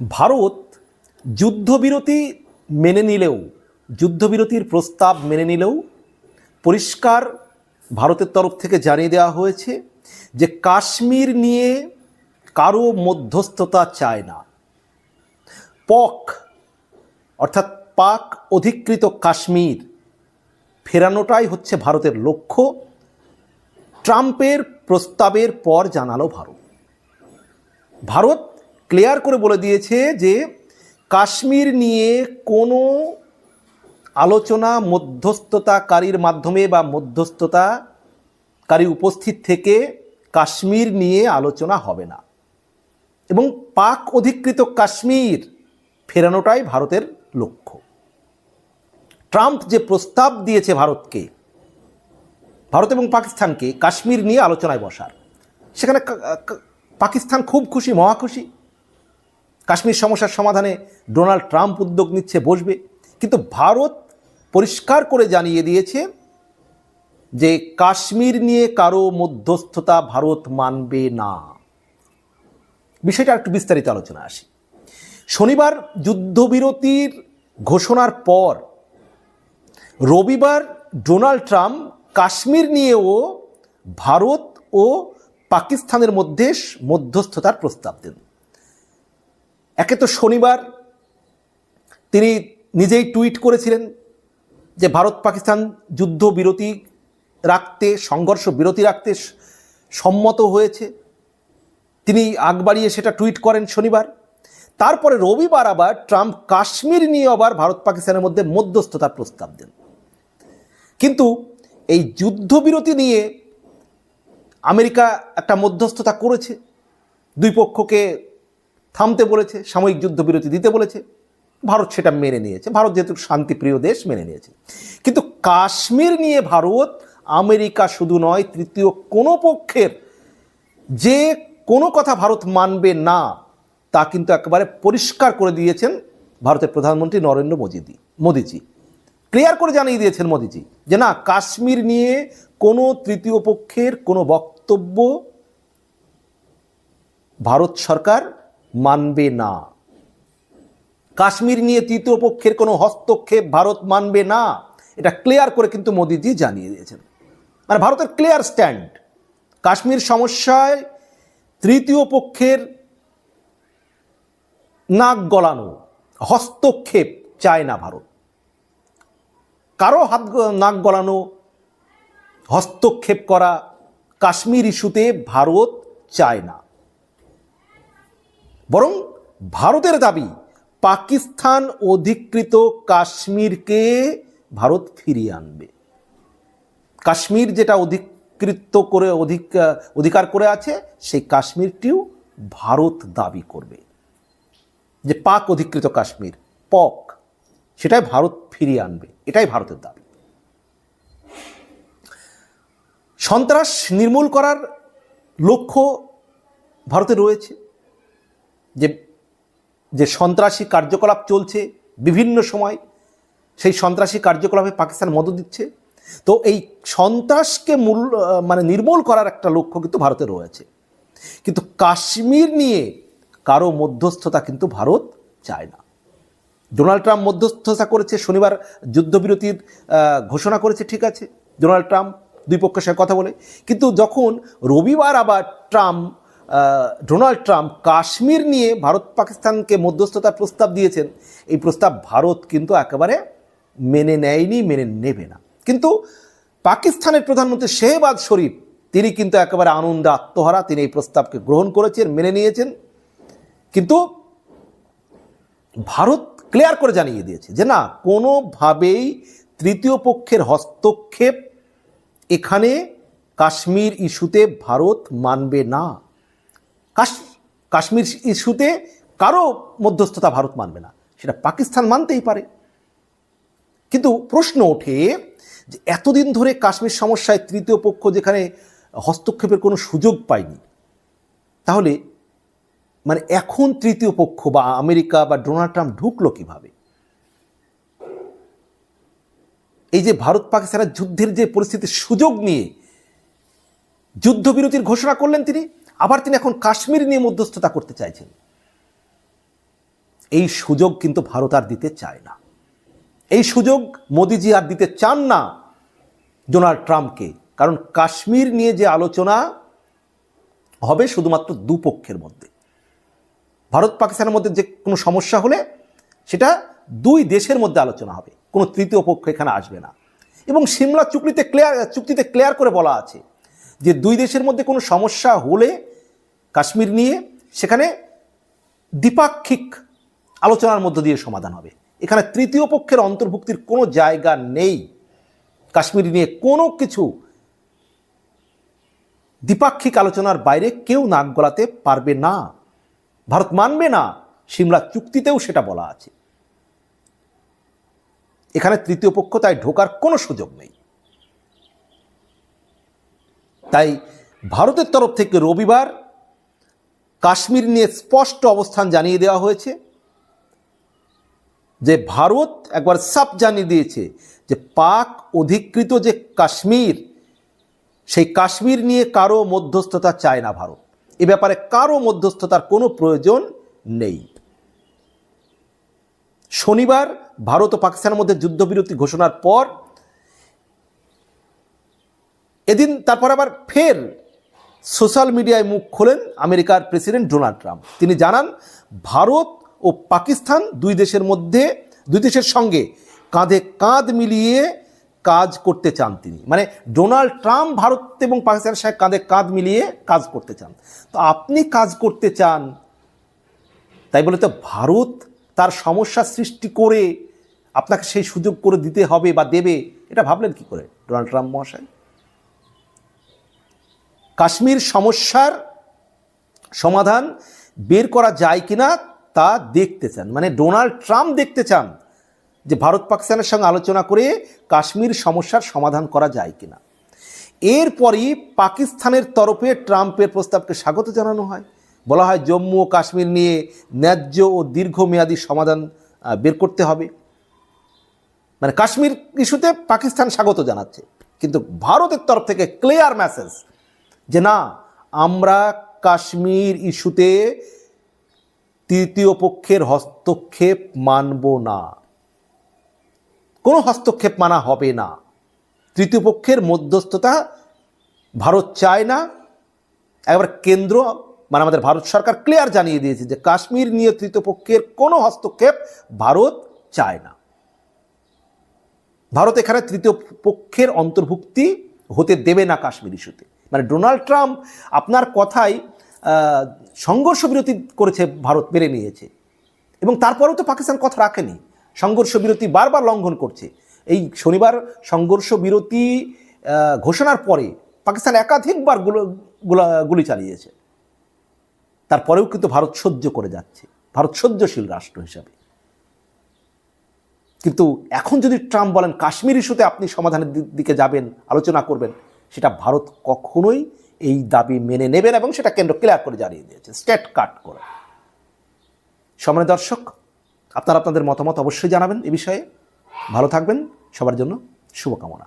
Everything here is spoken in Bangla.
ভারত যুদ্ধবিরতি মেনে নিলেও, যুদ্ধবিরতির প্রস্তাব মেনে নিলেও পরিষ্কার ভারতের তরফ থেকে জানিয়ে দেওয়া হয়েছে যে কাশ্মীর নিয়ে কারও মধ্যস্থতা চায় না। পক, অর্থাৎ পাক অধিকৃত কাশ্মীর ফেরানোটাই হচ্ছে ভারতের লক্ষ্য। ট্রাম্পের প্রস্তাবের পর জানালো ভারত। ভারত ক্লিয়ার করে বলে দিয়েছে যে কাশ্মীর নিয়ে কোনো আলোচনা মধ্যস্থতাকারীর মাধ্যমে বা মধ্যস্থতাকারী উপস্থিত থেকে কাশ্মীর নিয়ে আলোচনা হবে না। এবং পাক অধিকৃত কাশ্মীর ফেরানোটাই ভারতের লক্ষ্য। ট্রাম্প যে প্রস্তাব দিয়েছে ভারতকে, ভারত এবং পাকিস্তানকে কাশ্মীর নিয়ে আলোচনায় বসার, সেখানে পাকিস্তান খুব খুশি, মহা খুশি। কাশ্মীর সমস্যার সমাধানে ডোনাল্ড ট্রাম্প উদ্যোগ নিচ্ছে, বসবে। কিন্তু ভারত পরিষ্কার করে জানিয়ে দিয়েছে যে কাশ্মীর নিয়ে কারও মধ্যস্থতা ভারত মানবে না। বিষয়টা একটু বিস্তারিত আলোচনা আসি। শনিবার যুদ্ধবিরতির ঘোষণার পর রবিবার ডোনাল্ড ট্রাম্প কাশ্মীর নিয়েও ভারত ও পাকিস্তানের মধ্যে মধ্যস্থতার প্রস্তাব দেন। একে তো শনিবার, তিনি নিজেই টুইট করেছিলেন যে ভারত পাকিস্তান যুদ্ধ বিরতি রাখতে, সংঘর্ষ বিরতি রাখতে সম্মত হয়েছে। তিনি আগ বাড়িয়ে সেটা টুইট করেন শনিবার। তারপরে রবিবার আবার ট্রাম্প কাশ্মীর নিয়ে আবার ভারত পাকিস্তানের মধ্যে মধ্যস্থতার প্রস্তাব দেন। কিন্তু এই যুদ্ধবিরতি নিয়ে আমেরিকা একটা মধ্যস্থতা করেছে। দুই পক্ষকে থামতে বলেছে, সাময়িক যুদ্ধবিরতি দিতে বলেছে। ভারত সেটা মেনে নিয়েছে। ভারত যেহেতু শান্তিপ্রিয় দেশ, মেনে নিয়েছে। কিন্তু কাশ্মীর নিয়ে ভারত, আমেরিকা শুধু নয়, তৃতীয় কোনো পক্ষের যে কোনো কথা ভারত মানবে না, তা কিন্তু একেবারে পরিষ্কার করে দিয়েছেন ভারতের প্রধানমন্ত্রী নরেন্দ্র মোদীজি, মোদিজি। ক্লিয়ার করে জানিয়ে দিয়েছেন মোদিজি যে না, কাশ্মীর নিয়ে কোনো তৃতীয় পক্ষের কোনো বক্তব্য ভারত সরকার মানবে না। কাশ্মীর নিয়ে তৃতীয় পক্ষের কোনো হস্তক্ষেপ ভারত মানবে না। এটা ক্লিয়ার করে কিন্তু মোদিজি জানিয়ে দিয়েছেন। মানে ভারতের ক্লিয়ার স্ট্যান্ড কাশ্মীর সমস্যায় তৃতীয় পক্ষের নাক গলানো, হস্তক্ষেপ চায় না ভারত। কারও হাত নাক গলানো, হস্তক্ষেপ করা কাশ্মীর ইস্যুতে ভারত চায় না। বরং ভারতের দাবি, পাকিস্তান অধিকৃত কাশ্মীরকে ভারত ফিরিয়ে আনবে। কাশ্মীর যেটা অধিকৃত করে, অধিক, অধিকার করে আছে, সেই কাশ্মীরটিও ভারত দাবি করবে। যে পাক অধিকৃত কাশ্মীর, পক, সেটাই ভারত ফিরিয়ে আনবে। এটাই ভারতের দাবি। সন্ত্রাস নির্মূল করার লক্ষ্য ভারতে রয়েছে। যে যে সন্ত্রাসী কার্যকলাপ চলছে বিভিন্ন সময়, সেই সন্ত্রাসী কার্যকলাপে পাকিস্তান মদত দিচ্ছে। তো এই সন্ত্রাসকে মূল মানে নির্মূল করার একটা লক্ষ্য কিন্তু ভারতে রয়েছে। কিন্তু কাশ্মীর নিয়ে কারও মধ্যস্থতা কিন্তু ভারত চায় না। ডোনাল্ড ট্রাম্প মধ্যস্থতা করেছে, শনিবার যুদ্ধবিরতির ঘোষণা করেছে, ঠিক আছে। ডোনাল্ড ট্রাম্প দুই পক্ষের সঙ্গে কথা বলে। কিন্তু যখন রবিবার আবার ট্রাম্প ডোনাল্ড ট্রাম্প কাশ্মীর নিয়ে ভারত পাকিস্তানকে মধ্যস্থতার প্রস্তাব দিয়েছেন। এই প্রস্তাব ভারত কিন্তু একেবারে মেনে নেয়নি, মেনে নেবে না। কিন্তু পাকিস্তানের প্রধানমন্ত্রী শেহবাজ শরীফ, তিনি কিন্তু একেবারে আনন্দে আত্মহারা। তিনি এই প্রস্তাবকে গ্রহণ করেছেন, মেনে নিয়েছেন। কিন্তু ভারত ক্লিয়ার করে জানিয়ে দিয়েছে যে, না, কোনোভাবেই তৃতীয় পক্ষের হস্তক্ষেপ এখানে কাশ্মীর ইস্যুতে ভারত মানবে না। কাশ, কাশ্মীর ইস্যুতে কারও মধ্যস্থতা ভারত মানবে না। সেটা পাকিস্তান মানতেই পারে। কিন্তু প্রশ্ন ওঠে যে এতদিন ধরে কাশ্মীর সমস্যায় তৃতীয় পক্ষ যেখানে হস্তক্ষেপের কোনো সুযোগ পায়নি, তাহলে মানে এখন তৃতীয় পক্ষ বা আমেরিকা বা ডোনাল্ড ট্রাম্প ঢুকলো কীভাবে? এই যে ভারত পাকিস্তানের যুদ্ধের যে পরিস্থিতির সুযোগ নিয়ে যুদ্ধবিরতির ঘোষণা করলেন তিনি আবার তিনি এখন কাশ্মীর নিয়ে মধ্যস্থতা করতে চাইছেন। এই সুযোগ কিন্তু ভারত আর দিতে চায় না। এই সুযোগ মোদিজি আর দিতে চান না ডোনাল্ড ট্রাম্পকে। কারণ কাশ্মীর নিয়ে যে আলোচনা হবে শুধুমাত্র দুপক্ষের মধ্যে। ভারত পাকিস্তানের মধ্যে যে কোনো সমস্যা হলে সেটা দুই দেশের মধ্যে আলোচনা হবে। কোনো তৃতীয় পক্ষ এখানে আসবে না। এবং সিমলা চুক্তিতে ক্লিয়ার চুক্তিতে ক্লিয়ার করে বলা আছে যে দুই দেশের মধ্যে কোনো সমস্যা হলে কাশ্মীর নিয়ে সেখানে দ্বিপাক্ষিক আলোচনার মধ্য দিয়ে সমাধান হবে। এখানে তৃতীয় পক্ষের অন্তর্ভুক্তির কোনো জায়গা নেই। কাশ্মীর নিয়ে কোনো কিছু দ্বিপাক্ষিক আলোচনার বাইরে কেউ নাক গলাতে পারবে না। ভারত মানবে না, সিমলা চুক্তিতেও সেটা বলা আছে। এখানে তৃতীয় পক্ষ তাই ঢোকার কোনো সুযোগ নেই। তাই ভারতের তরফ থেকে রবিবার কাশ্মীর নিয়ে স্পষ্ট অবস্থান জানিয়ে দেওয়া হয়েছে যে ভারত একবার সাপ জানিয়ে দিয়েছে যে পাক অধিকৃত যে কাশ্মীর, সেই কাশ্মীর নিয়ে কারও মধ্যস্থতা চায় না ভারত। এ ব্যাপারে কারও মধ্যস্থতার কোনো প্রয়োজন নেই। শনিবার ভারত ও পাকিস্তানের মধ্যে যুদ্ধবিরতি ঘোষণার পর এদিন তারপর আবার ফের সোশ্যাল মিডিয়ায় মুখ খোলেন আমেরিকার প্রেসিডেন্ট ডোনাল্ড ট্রাম্প। তিনি জানান, ভারত ও পাকিস্তান দুই দেশের মধ্যে, দুই দেশের সঙ্গে কাঁধে কাঁধ মিলিয়ে কাজ করতে চান তিনি। মানে ডোনাল্ড ট্রাম্প ভারত এবং পাকিস্তানের সঙ্গে কাঁধে কাঁধ মিলিয়ে কাজ করতে চান। তো আপনি কাজ করতে চান, তাই বলে তো ভারত তার সমস্যা সৃষ্টি করে আপনাকে সেই সুযোগ করে দিতে হবে বা দেবে, এটা ভাবলেন কি করে ডোনাল্ড ট্রাম্প মহাশয়? কাশ্মীর সমস্যার সমাধান বের করা যায় কি না তা দেখতে চান। মানে ডোনাল্ড ট্রাম্প দেখতে চান যে ভারত পাকিস্তানের সঙ্গে আলোচনা করে কাশ্মীর সমস্যার সমাধান করা যায় কি না এরপরই পাকিস্তানের তরফে ট্রাম্পের প্রস্তাবকে স্বাগত জানানো হয়। বলা হয় জম্মু ও কাশ্মীর নিয়ে ন্যায্য ও দীর্ঘমেয়াদী সমাধান বের করতে হবে। মানে কাশ্মীর ইস্যুতে পাকিস্তান স্বাগত জানাচ্ছে। কিন্তু ভারতের তরফ থেকে ক্লিয়ার মেসেজ যে না, আমরা কাশ্মীর ইস্যুতে তৃতীয় পক্ষের হস্তক্ষেপ মানব না। কোনো হস্তক্ষেপ মানা হবে না। তৃতীয় পক্ষের মধ্যস্থতা ভারত চায় না। একবার কেন্দ্র মানে আমাদের ভারত সরকার ক্লিয়ার জানিয়ে দিয়েছে যে কাশ্মীর নিয়ে তৃতীয় পক্ষের কোনো হস্তক্ষেপ ভারত চায় না। ভারত এখানে তৃতীয় পক্ষের অন্তর্ভুক্তি হতে দেবে না কাশ্মীর ইস্যুতে। মানে ডোনাল্ড ট্রাম্প আপনার কথাই সংঘর্ষ বিরতি করেছে ভারত মেরে নিয়েছে। এবং তারপরেও তো পাকিস্তান কথা রাখেনি। সংঘর্ষ বিরতি বারবার লঙ্ঘন করছে। এই শনিবার সংঘর্ষ বিরতি ঘোষণার পরে পাকিস্তান একাধিকবারগুলো চালিয়েছে। তারপরেও কিন্তু ভারত সহ্য করে যাচ্ছে। ভারত সহ্যশীল রাষ্ট্র হিসাবে। কিন্তু এখন যদি ট্রাম্প বলেন, কাশ্মীর ইস্যুতে আপনি সমাধানের দিকে যাবেন, আলোচনা করবেন সেটা ভারত কখনোই এই দাবি মেনে নেবেন এবং সেটা কেন্দ্র ক্লিয়ার করে জানিয়ে দিয়েছে স্টেট কাট করে। সময় দর্শক, আপনারা আপনাদের মতামত অবশ্যই জানাবেন এ বিষয়ে। ভালো থাকবেন, সবার জন্য শুভকামনা।